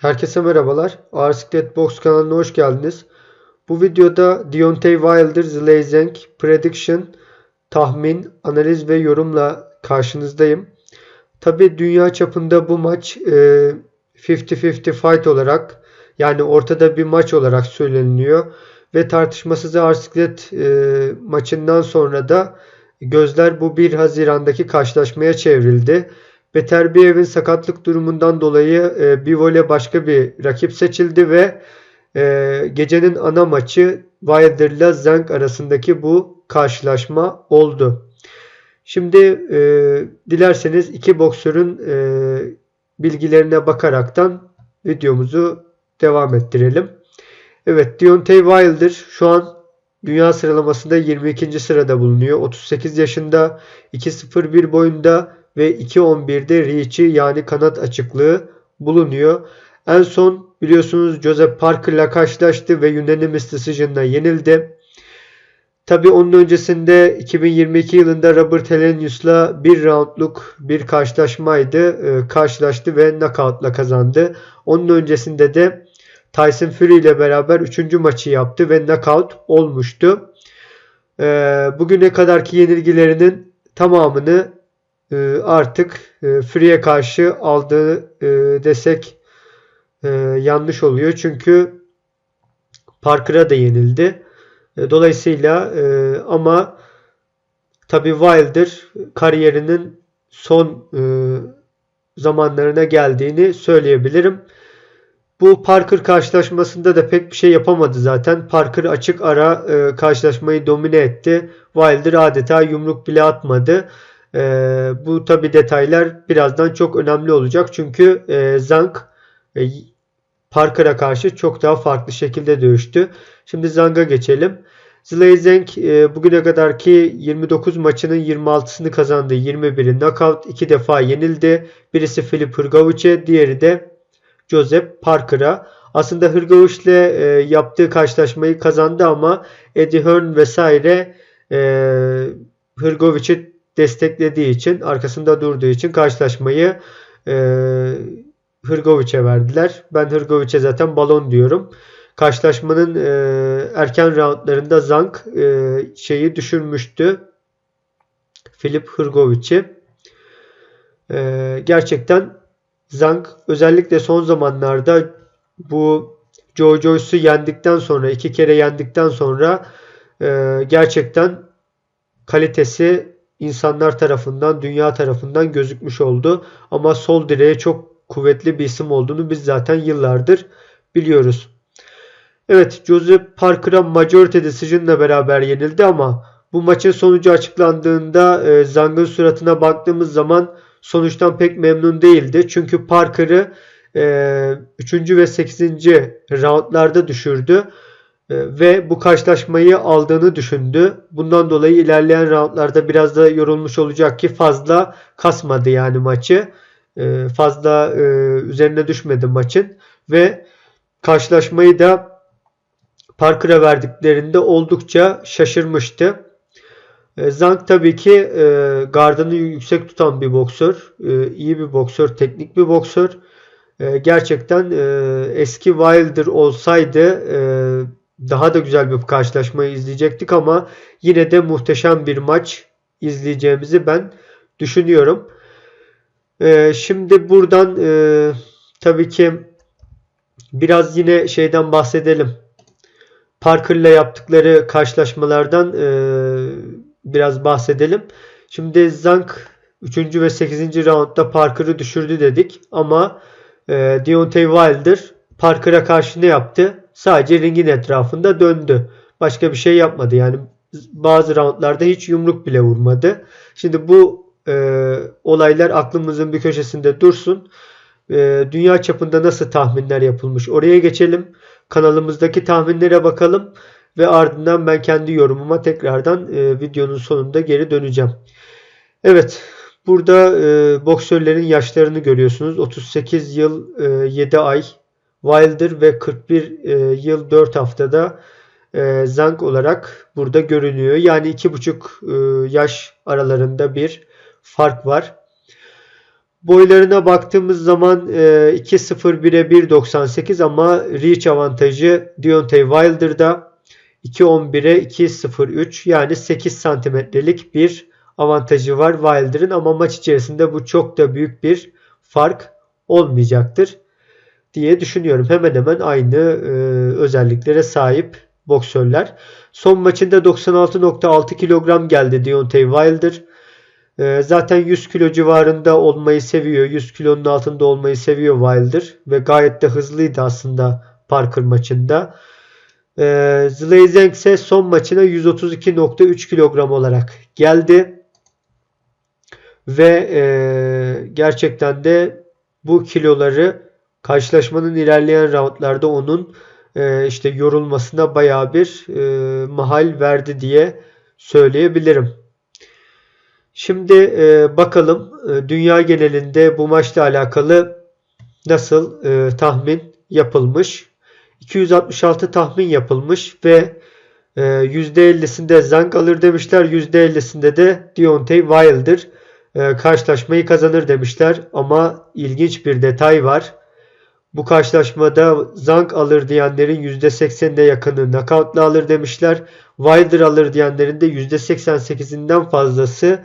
Herkese merhabalar. Ağır Siklet Box kanalına hoş geldiniz. Bu videoda Deontay Wilder, Zlazing, Prediction, tahmin, analiz ve yorumla karşınızdayım. Tabi dünya çapında bu maç e, 50-50 fight olarak yani ortada bir maç olarak söyleniliyor. Ve tartışmasız ağır siklet e, maçından sonra da gözler bu 1 Haziran'daki karşılaşmaya çevrildi. Beterbiyev'in sakatlık durumundan dolayı e, Bivole başka bir rakip seçildi ve e, gecenin ana maçı Wilder ile Zhang arasındaki bu karşılaşma oldu. Şimdi e, dilerseniz iki boksörün e, bilgilerine bakaraktan videomuzu devam ettirelim. Evet Deontay Wilder şu an dünya sıralamasında 22. sırada bulunuyor. 38 yaşında 2.01 boyunda ve 2.11'de reach'i yani kanat açıklığı bulunuyor. En son biliyorsunuz Joseph Parker'la karşılaştı ve unanimous decision'la yenildi. Tabi onun öncesinde 2022 yılında Robert Helenius'la bir roundluk bir karşılaşmaydı. Ee, karşılaştı ve knockout'la kazandı. Onun öncesinde de Tyson Fury ile beraber 3. maçı yaptı ve knockout olmuştu. Ee, bugüne kadarki yenilgilerinin tamamını artık e, Fury'e karşı aldığı e, desek e, yanlış oluyor. Çünkü Parker'a da yenildi. Dolayısıyla ama tabi Wilder kariyerinin son zamanlarına geldiğini söyleyebilirim. Bu Parker karşılaşmasında da pek bir şey yapamadı zaten. Parker açık ara e, karşılaşmayı domine etti. Wilder adeta yumruk bile atmadı. E, bu tabi detaylar birazdan çok önemli olacak. Çünkü e, Zank e, Parker'a karşı çok daha farklı şekilde dövüştü. Şimdi Zang'a geçelim. Zlazing e, bugüne kadarki 29 maçının 26'sını kazandı. 21'i knockout. 2 defa yenildi. Birisi Filip Hrgovic'e, diğeri de Joseph Parker'a. Aslında Hrgovic ile e, yaptığı karşılaşmayı kazandı ama Eddie Hearn vesaire e, Hrgovic'i desteklediği için, arkasında durduğu için karşılaşmayı e, Hrgovic'e verdiler. Ben Hrgovic'e zaten balon diyorum. Karşılaşmanın e, erken roundlarında Zank e, şeyi düşürmüştü. Filip Hrgovic'i. E, gerçekten Zank özellikle son zamanlarda bu Joe Joyce'u yendikten sonra iki kere yendikten sonra e, gerçekten kalitesi insanlar tarafından, dünya tarafından gözükmüş oldu. Ama sol direğe çok kuvvetli bir isim olduğunu biz zaten yıllardır biliyoruz. Evet Joseph Parker'a majority decision'la beraber yenildi ama bu maçın sonucu açıklandığında e, Zang'ın suratına baktığımız zaman sonuçtan pek memnun değildi. Çünkü Parker'ı e, 3. ve 8. roundlarda düşürdü. E, ve bu karşılaşmayı aldığını düşündü. Bundan dolayı ilerleyen roundlarda biraz da yorulmuş olacak ki fazla kasmadı yani maçı. E, fazla e, üzerine düşmedi maçın. Ve karşılaşmayı da Parker'a verdiklerinde oldukça şaşırmıştı. E, Zank tabii ki e, gardını yüksek tutan bir boksör. E, iyi bir boksör, teknik bir boksör. Gerçekten eski Wilder olsaydı daha da güzel bir karşılaşmayı izleyecektik ama yine de muhteşem bir maç izleyeceğimizi ben düşünüyorum. E, şimdi buradan e, tabii ki biraz yine şeyden bahsedelim. Parker'la yaptıkları karşılaşmalardan e, biraz bahsedelim. Şimdi Zank 3. ve 8. roundda Parker'ı düşürdü dedik ama e, Deontay Wilder Parker'a karşı ne yaptı? Sadece ringin etrafında döndü. Başka bir şey yapmadı. Yani bazı roundlarda hiç yumruk bile vurmadı. Şimdi bu e, olaylar aklımızın bir köşesinde dursun. E, dünya çapında nasıl tahminler yapılmış? Oraya geçelim. Kanalımızdaki tahminlere bakalım ve ardından ben kendi yorumuma tekrardan e, videonun sonunda geri döneceğim. Evet, burada e, boksörlerin yaşlarını görüyorsunuz. 38 yıl e, 7 ay Wilder ve 41 e, yıl 4 haftada e, Zank olarak burada görünüyor. Yani 2,5 e, yaş aralarında bir fark var. Boylarına baktığımız zaman e, 2.01'e 1.98 ama reach avantajı Deontay Wilder'da 2.11'e 2.03 yani 8 santimetrelik bir avantajı var Wilder'ın ama maç içerisinde bu çok da büyük bir fark olmayacaktır diye düşünüyorum. Hemen hemen aynı e, özelliklere sahip boksörler. Son maçında 96.6 kilogram geldi Deontay Wilder. E, zaten 100 kilo civarında olmayı seviyor. 100 kilonun altında olmayı seviyor Wilder. Ve gayet de hızlıydı aslında Parker maçında. E, Zlazeng ise son maçına 132.3 kilogram olarak geldi. Ve e, gerçekten de bu kiloları karşılaşmanın ilerleyen roundlarda onun e, işte yorulmasına baya bir e, mahal verdi diye söyleyebilirim. Şimdi e, bakalım e, dünya genelinde bu maçla alakalı nasıl e, tahmin yapılmış. 266 tahmin yapılmış ve e, %50'sinde Zank alır demişler. %50'sinde de Deontay Wilder e, karşılaşmayı kazanır demişler. Ama ilginç bir detay var. Bu karşılaşmada Zank alır diyenlerin %80'ine yakını knockoutla alır demişler. Wilder alır diyenlerin de %88'inden fazlası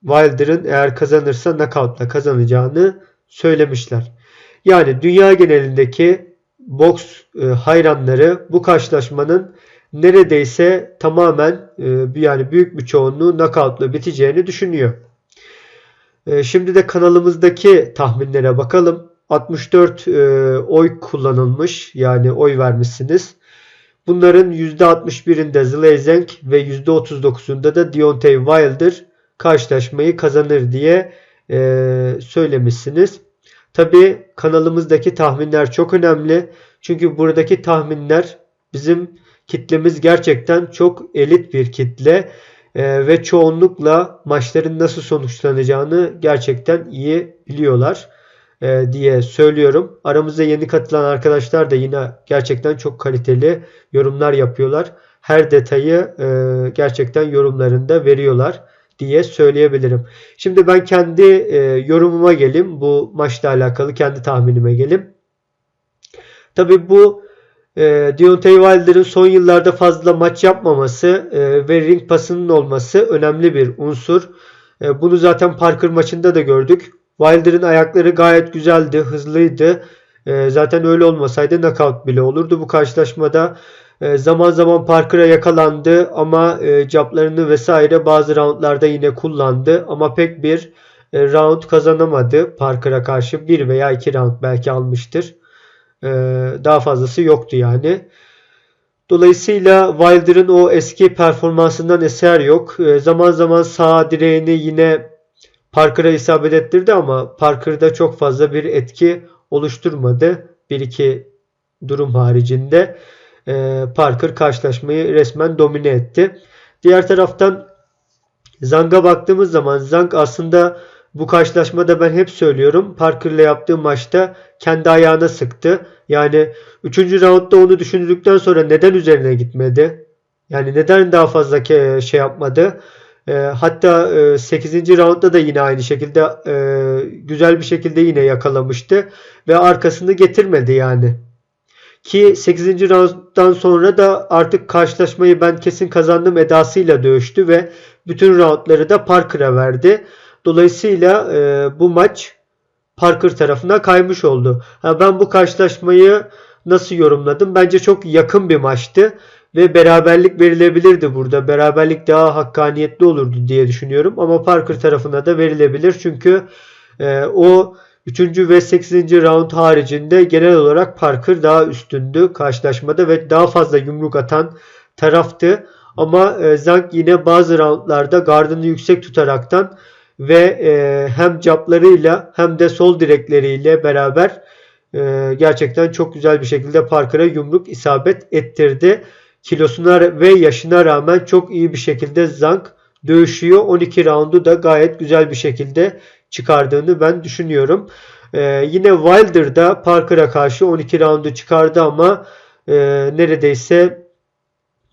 Wilder'ın eğer kazanırsa knockoutla kazanacağını söylemişler. Yani dünya genelindeki boks e, hayranları bu karşılaşmanın neredeyse tamamen e, yani büyük bir çoğunluğu knockoutla biteceğini düşünüyor. E, şimdi de kanalımızdaki tahminlere bakalım. 64 e, oy kullanılmış. Yani oy vermişsiniz. Bunların %61'inde Zlazeng ve %39'unda da Deontay Wilder karşılaşmayı kazanır diye e, söylemişsiniz. Tabi kanalımızdaki tahminler çok önemli. Çünkü buradaki tahminler bizim kitlemiz gerçekten çok elit bir kitle e, ve çoğunlukla maçların nasıl sonuçlanacağını gerçekten iyi biliyorlar diye söylüyorum. Aramızda yeni katılan arkadaşlar da yine gerçekten çok kaliteli yorumlar yapıyorlar. Her detayı e, gerçekten yorumlarında veriyorlar diye söyleyebilirim. Şimdi ben kendi e, yorumuma geleyim. Bu maçla alakalı kendi tahminime geleyim. Tabi bu e, Deontay Wilder'ın son yıllarda fazla maç yapmaması e, ve ring pasının olması önemli bir unsur. E, bunu zaten Parker maçında da gördük. Wilder'ın ayakları gayet güzeldi, hızlıydı. E, zaten öyle olmasaydı knockout bile olurdu. Bu karşılaşmada e, zaman zaman Parker'a yakalandı ama e, caplarını vesaire bazı roundlarda yine kullandı. Ama pek bir e, round kazanamadı Parker'a karşı. Bir veya iki round belki almıştır. E, daha fazlası yoktu yani. Dolayısıyla Wilder'ın o eski performansından eser yok. E, zaman zaman sağ direğini yine Parker'a isabet ettirdi ama Parker'da çok fazla bir etki oluşturmadı. Bir iki durum haricinde e, Parker karşılaşmayı resmen domine etti. Diğer taraftan Zang'a baktığımız zaman Zang aslında bu karşılaşmada ben hep söylüyorum. Parker'la yaptığı maçta kendi ayağına sıktı. Yani 3. roundda onu düşündükten sonra neden üzerine gitmedi? Yani neden daha fazla şey yapmadı? E, hatta e, 8. roundda da yine aynı şekilde e, güzel bir şekilde yine yakalamıştı ve arkasını getirmedi yani. Ki 8. rounddan sonra da artık karşılaşmayı ben kesin kazandım edasıyla dövüştü ve bütün roundları da Parker'a verdi. Dolayısıyla e, bu maç Parker tarafına kaymış oldu. Ha, ben bu karşılaşmayı nasıl yorumladım? Bence çok yakın bir maçtı ve beraberlik verilebilirdi burada. Beraberlik daha hakkaniyetli olurdu diye düşünüyorum. Ama Parker tarafına da verilebilir. Çünkü e, o 3. ve 8. round haricinde genel olarak Parker daha üstündü karşılaşmada ve daha fazla yumruk atan taraftı. Ama e, Zank yine bazı roundlarda gardını yüksek tutaraktan ve e, hem caplarıyla hem de sol direkleriyle beraber e, gerçekten çok güzel bir şekilde Parker'a yumruk isabet ettirdi kilosuna ve yaşına rağmen çok iyi bir şekilde Zank dövüşüyor. 12 roundu da gayet güzel bir şekilde çıkardığını ben düşünüyorum. Ee, yine Wilder da Parker'a karşı 12 roundu çıkardı ama e, neredeyse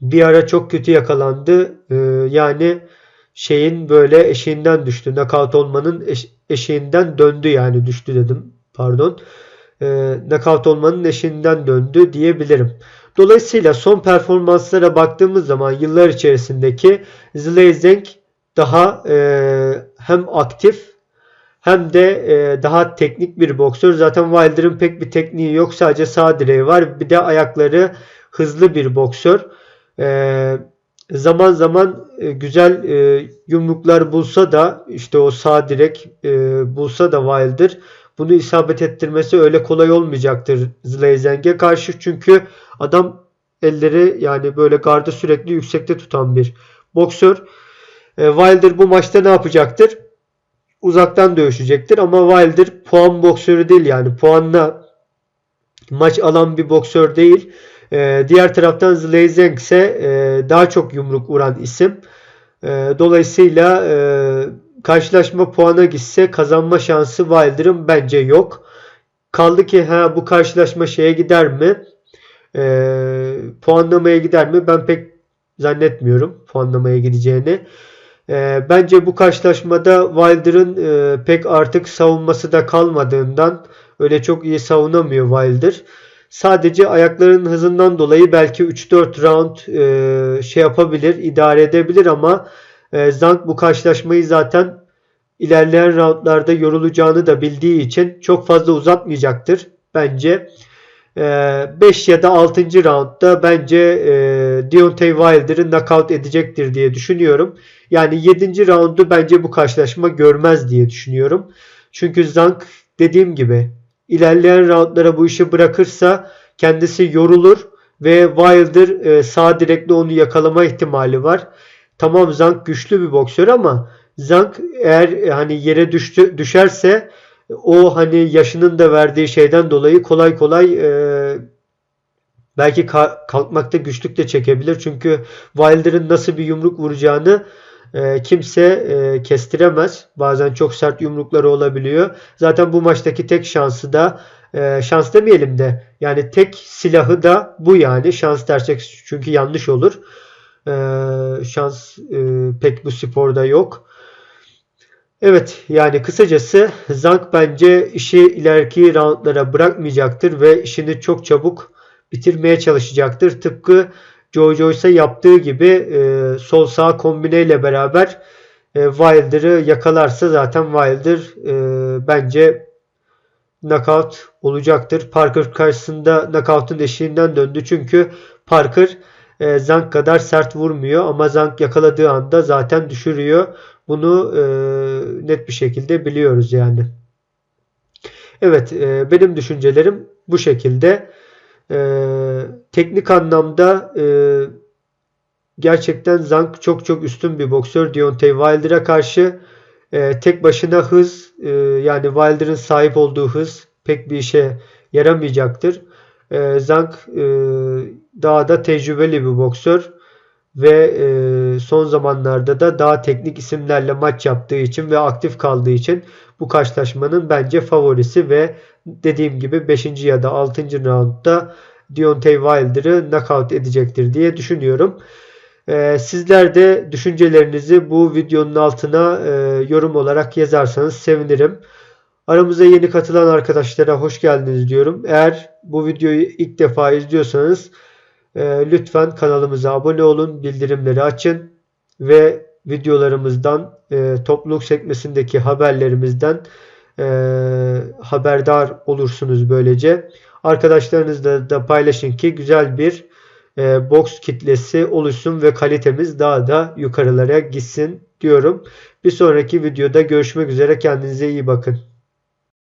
bir ara çok kötü yakalandı. E, yani şeyin böyle eşiğinden düştü. Knockout olmanın eş- eşiğinden döndü yani düştü dedim. Pardon. E, knockout olmanın eşiğinden döndü diyebilirim. Dolayısıyla son performanslara baktığımız zaman yıllar içerisindeki Zlazing daha e, hem aktif hem de e, daha teknik bir boksör. Zaten Wilder'ın pek bir tekniği yok. Sadece sağ direği var. Bir de ayakları hızlı bir boksör. E, zaman zaman e, güzel e, yumruklar bulsa da işte o sağ direk e, bulsa da Wilder bunu isabet ettirmesi öyle kolay olmayacaktır Zlazeng'e karşı. Çünkü adam elleri yani böyle gardı sürekli yüksekte tutan bir boksör. E, Wilder bu maçta ne yapacaktır? Uzaktan dövüşecektir ama Wilder puan boksörü değil yani puanla maç alan bir boksör değil. E, diğer taraftan Zlazeng ise e, daha çok yumruk vuran isim. E, dolayısıyla karşılaşma puana gitse kazanma şansı Wilder'ın bence yok. Kaldı ki ha bu karşılaşma şeye gider mi? E, puanlamaya gider mi? Ben pek zannetmiyorum puanlamaya gideceğini. E, bence bu karşılaşmada Wilder'ın e, pek artık savunması da kalmadığından öyle çok iyi savunamıyor Wilder. Sadece ayaklarının hızından dolayı belki 3-4 round e, şey yapabilir, idare edebilir ama e, Zank bu karşılaşmayı zaten ilerleyen roundlarda yorulacağını da bildiği için çok fazla uzatmayacaktır bence. 5 ya da 6. roundda bence e, Deontay Wilder'ı knockout edecektir diye düşünüyorum. Yani 7. roundu bence bu karşılaşma görmez diye düşünüyorum. Çünkü Zank dediğim gibi ilerleyen roundlara bu işi bırakırsa kendisi yorulur ve Wilder e, sağ direkle onu yakalama ihtimali var. Tamam Zank güçlü bir boksör ama Zank eğer e, hani yere düştü, düşerse o hani yaşının da verdiği şeyden dolayı kolay kolay e, belki ka- kalkmakta güçlük de çekebilir. Çünkü Wilder'ın nasıl bir yumruk vuracağını e, kimse e, kestiremez. Bazen çok sert yumrukları olabiliyor. Zaten bu maçtaki tek şansı da e, şans demeyelim de yani tek silahı da bu yani. Şans dersek çünkü yanlış olur. E, şans e, pek bu sporda yok. Evet yani kısacası Zank bence işi ileriki roundlara bırakmayacaktır ve işini çok çabuk bitirmeye çalışacaktır. Tıpkı Joe Joyce'a yaptığı gibi e, sol sağ kombineyle beraber e, Wilder'ı yakalarsa zaten Wilder e, bence knockout olacaktır. Parker karşısında knockout'un eşiğinden döndü. Çünkü Parker e, Zank kadar sert vurmuyor ama Zank yakaladığı anda zaten düşürüyor. Bunu e, net bir şekilde biliyoruz yani. Evet e, benim düşüncelerim bu şekilde. E, teknik anlamda e, gerçekten Zank çok çok üstün bir boksör. Deontay Wilder'a karşı e, tek başına hız e, yani Wilder'ın sahip olduğu hız pek bir işe yaramayacaktır. E, Zank e, daha da tecrübeli bir boksör ve e, son zamanlarda da daha teknik isimlerle maç yaptığı için ve aktif kaldığı için bu karşılaşmanın bence favorisi ve dediğim gibi 5. ya da 6. roundda Deontay Wilder'ı knockout edecektir diye düşünüyorum. E, sizler de düşüncelerinizi bu videonun altına e, yorum olarak yazarsanız sevinirim. Aramıza yeni katılan arkadaşlara hoş geldiniz diyorum. Eğer bu videoyu ilk defa izliyorsanız e, lütfen kanalımıza abone olun, bildirimleri açın ve videolarımızdan e, topluluk sekmesindeki haberlerimizden e, haberdar olursunuz böylece. Arkadaşlarınızla da paylaşın ki güzel bir e, box kitlesi oluşsun ve kalitemiz daha da yukarılara gitsin diyorum. Bir sonraki videoda görüşmek üzere. Kendinize iyi bakın.